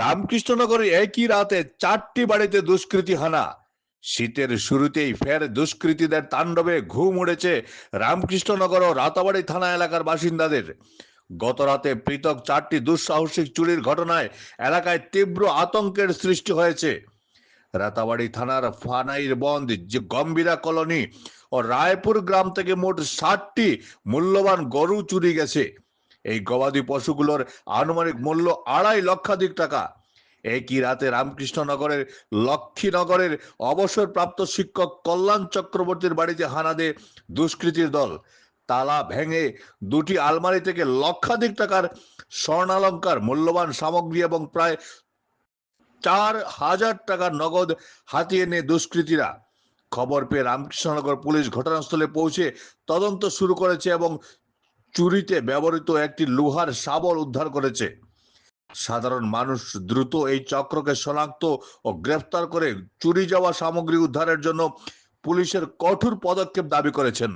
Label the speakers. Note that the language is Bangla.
Speaker 1: রামকৃষ্ণনগরে একই রাতে চারটি বাড়িতে দুষ্কৃতী হানা। শীতের শুরুতেই ফের দুষ্কৃতীদের তাণ্ডবে ঘুম উড়েছে রামকৃষ্ণনগর ও রাতাবাড়ি থানা এলাকার বাসিন্দাদের। গত রাতে পৃথক চারটি দুঃসাহসিক চুরির ঘটনায় এলাকায় তীব্র আতঙ্কের সৃষ্টি হয়েছে। রাতাবাড়ি থানার ফানাইর বন্ধ যে গম্ভীরা কলোনি ও রায়পুর গ্রাম থেকে মোট ষাটটি মূল্যবান গরু চুরি গেছে। এই গবাদি পশুগুলোর আনুমানিক মূল্য আড়াই লক্ষাধিক টাকা। একই রাতে রামকৃষ্ণনগরের লক্ষ্মীনগরের অবসরপ্রাপ্ত শিক্ষক কল্যাণ চক্রবর্তীর বাড়িতে হানা দেয় দুষ্কৃতীর দল। তালা ভেঙে দুটি আলমারি থেকে লক্ষাধিক টাকার স্বর্ণালঙ্কার মূল্যবান সামগ্রী এবং প্রায় চার হাজার টাকার নগদ হাতিয়ে নিয়ে দুষ্কৃতীরা। খবর পেয়ে রামকৃষ্ণনগর পুলিশ ঘটনাস্থলে পৌঁছে তদন্ত শুরু করেছে এবং চুরিতে ব্যবহৃত একটি লোহার শাবল উদ্ধার করেছে। সাধারণ মানুষ দ্রুত এই চক্রকে শনাক্ত ও গ্রেফতার করে চুরি যাওয়া সামগ্রী উদ্ধারের জন্য পুলিশের কঠোর পদক্ষেপ দাবি করেছেন।